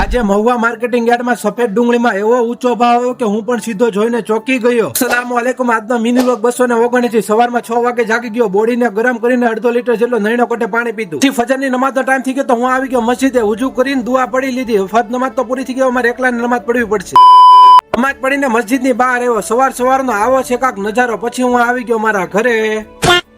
આજે મહુવા માર્કેટિંગ યાર્ડમાં સફેદ ડુંગળીમાં એવો ઊંચો ભાવ આવ્યો કે હું પણ સીધો જોઈને ચોકી ગયો. સલામ વાલેકુમ આજનો મિની લોક બસો ને ઓગણસી સવારમાં છ વાગે જાગી ગયો. બોડીને ગરમ કરીને અડધો લીટર જેટલો નૈનો કોટે પાણી પીધું. ફજરની નમાઝનો ટાઈમ થઈ ગયો તો હું આવી ગયો મસ્જિદે. ઉજુ કરીને દુઆ પડી લીધી. ફજ નમાજ તો પૂરી થઈ ગયો અમારે એકલા નમાઝ પડવી પડશે. નમાજ પડીને મસ્જિદની બહાર આવ્યો. સવાર સવારનો આવો છે, કાક નજારો. પછી હું આવી ગયો મારા ઘરે.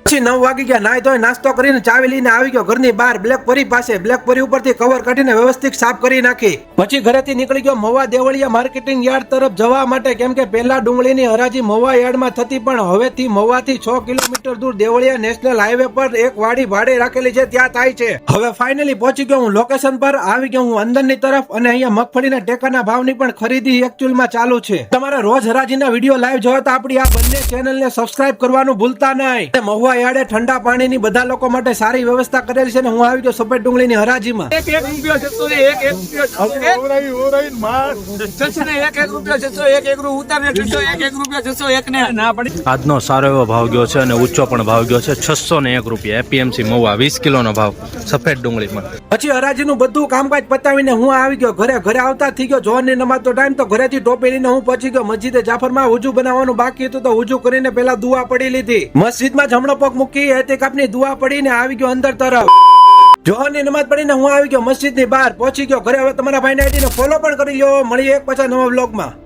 પછી નવ વાગી ગયા નાય ધોઈ નાસ્તો કરીને ચાવી લઈને આવી ગયો. ઘરની બહાર બ્લેક પરી પાસે, બ્લેક પરી ઉપરથી કવર કાઢીને વ્યવસ્થિત સાફ કરી નાખી. પછી ઘરેથી નીકળી ગયો મવા દેવળિયા માર્કેટિંગ યાર્ડ તરફ જવા માટે, કેમ કે પહેલા ડુંગળીની હરાજી મવા યાર્ડમાં થતી, પણ હવેથી મવાથી છ કિલોમીટર દૂર દેવળિયા નેશનલ હાઈવે પર એક વાડી ભાડે રાખેલી છે, ત્યાં થાય છે. હવે ફાઇનલી પહોંચી ગયો હું લોકેશન પર, આવી ગયો હું અંદરની તરફ અને અહીંયા મગફળીના ટેકાના ભાવની પણ ખરીદી એકચ્યુઅલમાં ચાલુ છે. તમારા રોજ હરાજીના વીડિયો લાઈવ જોવા તો આપણી આ બંને ચેનલને સબસ્ક્રાઇબ કરવાનું ભૂલતા નહીં. અને મહુવા યાર્ડે ઠંડા પાણીની બધા લોકો માટે સારી વ્યવસ્થા કરેલી છે ને હું આવી ગયો સફેદ ડુંગળીની હરાજીમાં. એક એક રૂપિયો છસો ને એક એક રૂપિયો છસો છસો એક એક રૂપિયો છસો એક એક રૂ ઉતાર ને એક એક રૂપિયો છસો એક ને ના પડી. આજનો સારો એવો ભાવ ગયો છે અને ઊંચો પણ ભાવ ગયો છે છસો ને એક રૂપિયા. એપીએમસી મહુવા વીસ કિલોનો ભાવ સફેદ ડુંગળીમાં. પછી હરાજીનું બધું કામકાજ પતાવીને હું આવી ગયો ઘરે ઘરે આવતા થઈ ગયો જોહરની નમાજ તો ટાઈમ તો ઘરેથી ટોપી લઈને હું પહોંચી ગયો. મસ્જિદે જાફરમાં ઉજુ બનાવવાનું બાકી હતું તો ઉજુ કરીને પેલા દુઆ પડી લીધી. મસ્જિદમાં જમણો પગ મૂકી એતિકાફની દુઆ પડીને આવી ગયો અંદર તરફ. જોહરની નમાજ પડીને હું આવી ગયો મસ્જિદની બહાર, પહોંચી ગયો, ઘરે હવે તમારા ભાઈને આઈડીને ફોલો પણ કરી લો મળીએ એક પાછા નવા બ્લોગમાં